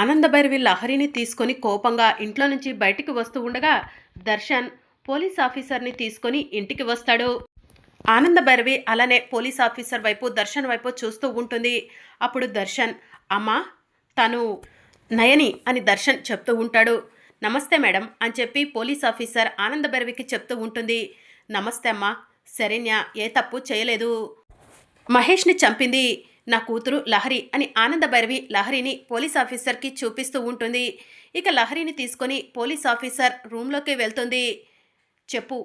ఆనందభైరవి లహరిని తీసుకొని కోపంగా ఇంట్లో నుంచి బయటికి వస్తూ ఉండగా దర్శన్ పోలీస్ ఆఫీసర్ని తీసుకొని ఇంటికి వస్తాడు. ఆనందభైరవి అలానే పోలీస్ ఆఫీసర్ వైపు దర్శన్ వైపు చూస్తూ ఉంటుంది. అప్పుడు దర్శన్ అమ్మా తను నయని అని దర్శన్ చెప్తూ ఉంటాడు. నమస్తే మేడం అని చెప్పి పోలీస్ ఆఫీసర్ ఆనందభైరవికి చెప్తూ ఉంటుంది. నమస్తే అమ్మా శరణ్య ఏ తప్పు చేయలేదు. మహేష్ని చంపింది. నా కూతురు లహరి అని ఆనందభైరవి లహరిని పోలీస్ ఆఫీసర్కి చూపిస్తూ ఉంటుంది. ఇక లహరిని తీసుకొని పోలీస్ ఆఫీసర్ రూమ్లోకి వెళ్తుంది. చెప్పు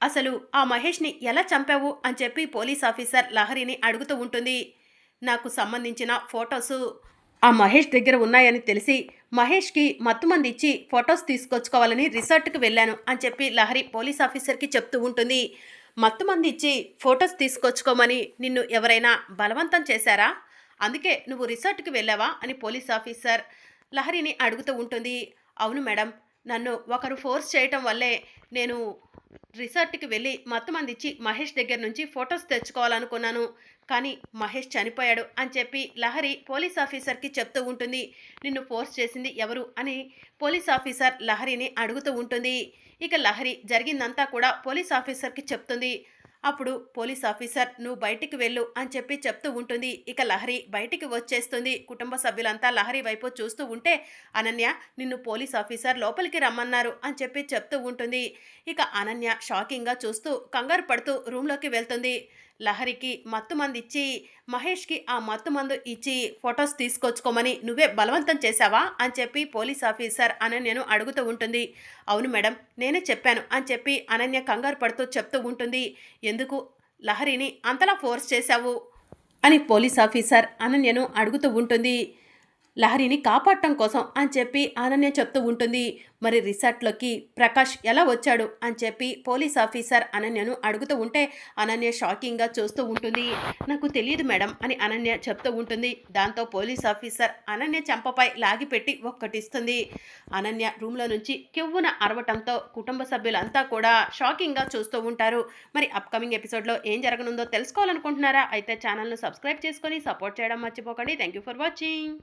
అసలు ఆ మహేష్ని ఎలా చంపావు అని చెప్పి పోలీస్ ఆఫీసర్ లహరిని అడుగుతూ ఉంటుంది. నాకు సంబంధించిన ఫొటోసు ఆ మహేష్ దగ్గర ఉన్నాయని తెలిసి మహేష్కి మత్తుమంది ఇచ్చి ఫొటోస్ తీసుకొచ్చుకోవాలని రిసార్ట్కి వెళ్ళాను అని చెప్పి లహరి పోలీస్ ఆఫీసర్కి చెప్తూ ఉంటుంది. మత్తుమంది ఇచ్చి ఫొటోస్ తీసుకొచ్చుకోమని నిన్ను ఎవరైనా బలవంతం చేశారా? అందుకే నువ్వు రిసార్ట్కి వెళ్ళావా? అని పోలీస్ ఆఫీసర్ లహరిని అడుగుతూ ఉంటుంది. అవును మేడం నన్ను ఒకరు ఫోర్స్ చేయటం వల్లే నేను రిసార్ట్కి వెళ్ళి మొత్తం అందించి మహేష్ దగ్గర నుంచి ఫొటోస్ తెచ్చుకోవాలనుకున్నాను. కానీ మహేష్ చనిపోయాడు అని చెప్పి లహరి పోలీస్ ఆఫీసర్కి చెప్తూ ఉంటుంది. నిన్ను ఫోర్స్ చేసింది ఎవరు? అని పోలీస్ ఆఫీసర్ లహరిని అడుగుతూ ఉంటుంది. ఇక లహరి జరిగిందంతా కూడా పోలీస్ ఆఫీసర్కి చెప్తుంది. అప్పుడు పోలీస్ ఆఫీసర్ నువ్వు బయటికి వెళ్ళు అని చెప్పి చెప్తూ ఉంటుంది. ఇక లహరి బయటికి వచ్చేస్తుంది. కుటుంబ సభ్యులంతా లహరి వైపు చూస్తూ ఉంటే అనన్య నిన్ను పోలీస్ ఆఫీసర్ లోపలికి రమ్మన్నారు అని చెప్పి చెప్తూ ఉంటుంది. ఇక అనన్య షాకింగ్గా చూస్తూ కంగారు పడుతూ రూమ్లోకి వెళ్తుంది. లహరికి మత్తు మందు ఇచ్చి మహేష్కి ఆ మత్తు మందు ఇచ్చి ఫొటోస్ తీసుకొచ్చుకోమని నువ్వే బలవంతం చేశావా? అని చెప్పి పోలీస్ ఆఫీసర్ అనన్యను అడుగుతూ ఉంటుంది. అవును మేడం నేనే చెప్పాను అని చెప్పి అనన్య కంగారు పడుతూ చెప్తూ ఉంటుంది. ఎందుకు? లహరిని అంతలా ఫోర్స్ చేశావు? అని పోలీస్ ఆఫీసర్ అనన్యను అడుగుతూ ఉంటుంది. లహరిని కాపాడటం కోసం అని చెప్పి అనన్య చెప్తూ ఉంటుంది. మరి రిసార్ట్లోకి ప్రకాష్ ఎలా వచ్చాడు అని చెప్పి పోలీస్ ఆఫీసర్ అనన్యను అడుగుతూ ఉంటే అనన్య షాకింగ్గా చూస్తూ ఉంటుంది. నాకు తెలియదు మేడం అని అనన్య చెప్తూ ఉంటుంది. దాంతో పోలీస్ ఆఫీసర్ అనన్య చెంపపై లాగిపెట్టి ఒక్కటిస్తుంది. అనన్య రూమ్లో నుంచి కెవ్వున అరవటంతో కుటుంబ సభ్యులంతా కూడా షాకింగ్గా చూస్తూ ఉంటారు. మరి అప్కమింగ్ ఎపిసోడ్లో ఏం జరగనుందో తెలుసుకోవాలనుకుంటున్నారా? అయితే ఛానల్ను సబ్స్క్రైబ్ చేసుకొని సపోర్ట్ చేయడం మర్చిపోకండి. Thank you for watching.